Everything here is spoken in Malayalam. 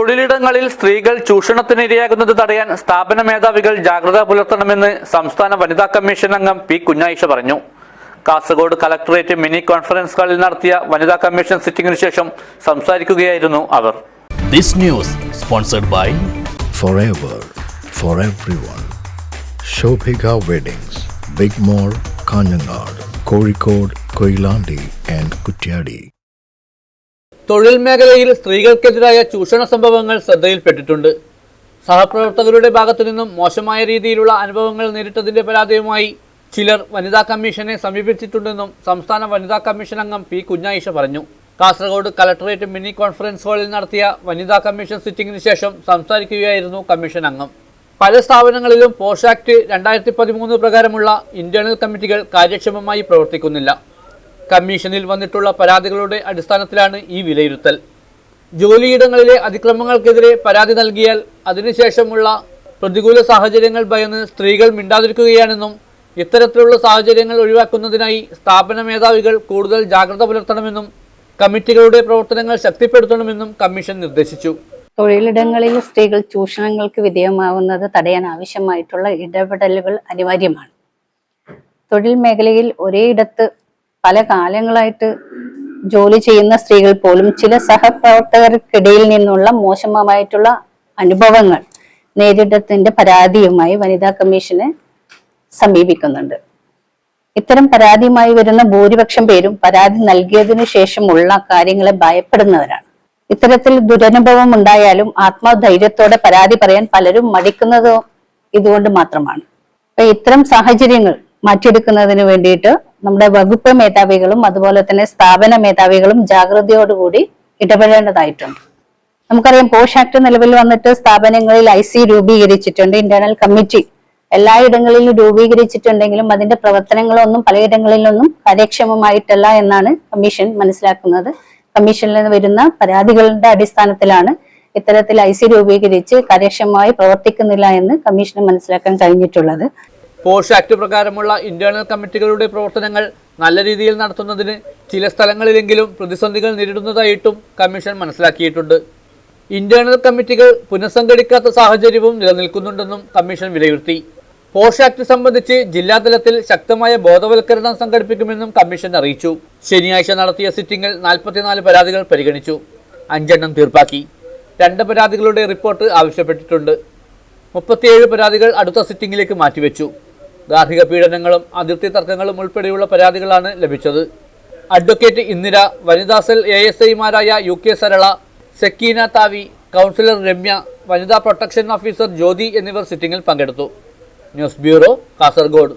തൊഴിലിടങ്ങളിൽ സ്ത്രീകൾ ചൂഷണത്തിന് ചൂഷണത്തിനിരയാകുന്നത് തടയാൻ സ്ഥാപന മേധാവികൾ ജാഗ്രത പുലർത്തണമെന്ന് സംസ്ഥാന വനിതാ കമ്മീഷൻ അംഗം പി കുഞ്ഞായിഷ പറഞ്ഞു കാസർഗോഡ് കലക്ടറേറ്റ് മിനി കോൺഫറൻസ് ഹാളിൽ നടത്തിയ വനിതാ കമ്മീഷൻ സിറ്റിംഗിന് ശേഷം സംസാരിക്കുകയായിരുന്നു അവർ This news sponsored by forever for everyone. Shobhika Weddings, Big mall Kanhangad Kozhikode Koilandi and Kutyadi. തൊഴിൽ മേഖലയിൽ സ്ത്രീകൾക്കെതിരായ ചൂഷണ സംഭവങ്ങൾ ശ്രദ്ധയിൽപ്പെട്ടിട്ടുണ്ട്. സഹപ്രവർത്തകരുടെ ഭാഗത്തു നിന്നും മോശമായ രീതിയിലുള്ള അനുഭവങ്ങൾ നേരിട്ടതിന്റെ പരാതിയുമായി ചിലർ വനിതാ കമ്മീഷനെ സമീപിച്ചിട്ടുണ്ടെന്നും സംസ്ഥാന വനിതാ കമ്മീഷൻ അംഗം പി കുഞ്ഞായിഷ പറഞ്ഞു. കാസർഗോഡ് കലക്ടറേറ്റ് മിനി കോൺഫറൻസ് ഹാളിൽ നടത്തിയ വനിതാ കമ്മീഷൻ സിറ്റിംഗിന് ശേഷം സംസാരിക്കുകയായിരുന്നു കമ്മീഷൻ അംഗം. പല സ്ഥാപനങ്ങളിലും പോഷാക്ട് രണ്ടായിരത്തി പതിമൂന്ന് പ്രകാരമുള്ള ഇന്റേണൽ കമ്മിറ്റികൾ കാര്യക്ഷമമായി പ്രവർത്തിക്കുന്നില്ല. കമ്മീഷനിൽ വന്നിട്ടുള്ള പരാതികളുടെ അടിസ്ഥാനത്തിലാണ് ഈ വിലയിരുത്തൽ. ജോലിയിടങ്ങളിലെ അതിക്രമങ്ങൾക്കെതിരെ പരാതി നൽകിയാൽ അതിനുശേഷമുള്ള പ്രതികൂല സാഹചര്യങ്ങൾ ഭയന്ന് സ്ത്രീകൾ മിണ്ടാതിരിക്കുകയാണെന്നും ഇത്തരത്തിലുള്ള സാഹചര്യങ്ങൾ ഒഴിവാക്കുന്നതിനായി സ്ഥാപന മേധാവികൾ കൂടുതൽ ജാഗ്രത പുലർത്തണമെന്നും കമ്മിറ്റികളുടെ പ്രവർത്തനങ്ങൾ ശക്തിപ്പെടുത്തണമെന്നും കമ്മീഷൻ നിർദ്ദേശിച്ചു. തൊഴിലിടങ്ങളിൽ സ്ത്രീകൾ ചൂഷണങ്ങൾക്ക് വിധേയമാവുന്നത് തടയാൻ ആവശ്യമായിട്ടുള്ള ഇടപെടലുകൾ അനിവാര്യമാണ്. തൊഴിൽ മേഖലയിൽ ഒരേയിടത്ത് പല കാലങ്ങളായിട്ട് ജോലി ചെയ്യുന്ന സ്ത്രീകൾ പോലും ചില സഹപ്രവർത്തകർക്കിടയിൽ നിന്നുള്ള മോശമായിട്ടുള്ള അനുഭവങ്ങൾ നേരിടത്തിന്റെ പരാതിയുമായി വനിതാ കമ്മീഷനെ സമീപിക്കുന്നുണ്ട്. ഇത്തരം പരാതിയുമായി വരുന്ന ഭൂരിപക്ഷം പേരും പരാതി നൽകിയതിനു ശേഷമുള്ള കാര്യങ്ങളെ ഭയപ്പെടുന്നവരാണ്. ഇത്തരത്തിൽ ദുരനുഭവം ഉണ്ടായാലും ആത്മധൈര്യത്തോടെ പരാതി പറയാൻ പലരും മടിക്കുന്നത് ഇതുകൊണ്ട് മാത്രമാണ്. അപ്പൊ ഇത്തരം സാഹചര്യങ്ങൾ മാറ്റിയെടുക്കുന്നതിന് വേണ്ടിയിട്ട് നമ്മുടെ വകുപ്പ് മേധാവികളും അതുപോലെ തന്നെ സ്ഥാപന മേധാവികളും ജാഗ്രതയോടുകൂടി ഇടപെടേണ്ടതായിട്ടുണ്ട്. നമുക്കറിയാം പോഷ് ആക്ട് നിലവിൽ വന്നിട്ട് സ്ഥാപനങ്ങളിൽ ഐ സി രൂപീകരിച്ചിട്ടുണ്ട്. ഇന്റേണൽ കമ്മിറ്റി എല്ലായിടങ്ങളിലും രൂപീകരിച്ചിട്ടുണ്ടെങ്കിലും അതിന്റെ പ്രവർത്തനങ്ങളൊന്നും പലയിടങ്ങളിലൊന്നും കാര്യക്ഷമമായിട്ടല്ല എന്നാണ് കമ്മീഷൻ മനസ്സിലാക്കുന്നത്. കമ്മീഷനിൽ നിന്ന് വരുന്ന പരാതികളുടെ അടിസ്ഥാനത്തിലാണ് ഇത്തരത്തിൽ ഐ സി രൂപീകരിച്ച് കാര്യക്ഷമമായി പ്രവർത്തിക്കുന്നില്ല എന്ന് കമ്മീഷന് മനസ്സിലാക്കാൻ കഴിഞ്ഞിട്ടുള്ളത്. പോഷ് ആക്ട് പ്രകാരമുള്ള ഇന്റേണൽ കമ്മിറ്റികളുടെ പ്രവർത്തനങ്ങൾ നല്ല രീതിയിൽ നടത്തുന്നതിന് ചില സ്ഥലങ്ങളിലെങ്കിലും പ്രതിസന്ധികൾ നേരിടുന്നതായിട്ടും കമ്മീഷൻ മനസ്സിലാക്കിയിട്ടുണ്ട്. ഇന്റേണൽ കമ്മിറ്റികൾ പുനഃസംഘടിക്കാത്ത സാഹചര്യവും നിലനിൽക്കുന്നുണ്ടെന്നും കമ്മീഷൻ വിലയിരുത്തി. പോഷ് ആക്ട് സംബന്ധിച്ച് ജില്ലാതലത്തിൽ ശക്തമായ ബോധവൽക്കരണം സംഘടിപ്പിക്കുമെന്നും കമ്മീഷൻ അറിയിച്ചു. ശനിയാഴ്ച നടത്തിയ സിറ്റിംഗിൽ നാൽപ്പത്തിനാല് പരാതികൾ പരിഗണിച്ചു. അഞ്ചെണ്ണം തീർപ്പാക്കി. രണ്ട് പരാതികളുടെ റിപ്പോർട്ട് ആവശ്യപ്പെട്ടിട്ടുണ്ട്. മുപ്പത്തിയേഴ് പരാതികൾ അടുത്ത സിറ്റിംഗിലേക്ക് മാറ്റിവെച്ചു. ഗാർഹിക പീഡനങ്ങളും അതിർത്തി തർക്കങ്ങളും ഉൾപ്പെടെയുള്ള പരാതികളാണ് ലഭിച്ചത്. അഡ്വക്കേറ്റ് ഇന്ദിര വനിതാ സെൽ എ എസ് ഐമാരായ U K Sarala Sakeena Tawi councillor Ramya വനിതാ പ്രൊട്ടക്ഷൻ ഓഫീസർ ജ്യോതി എന്നിവർ സിറ്റിംഗിൽ പങ്കെടുത്തു. News bureau Kasaragod.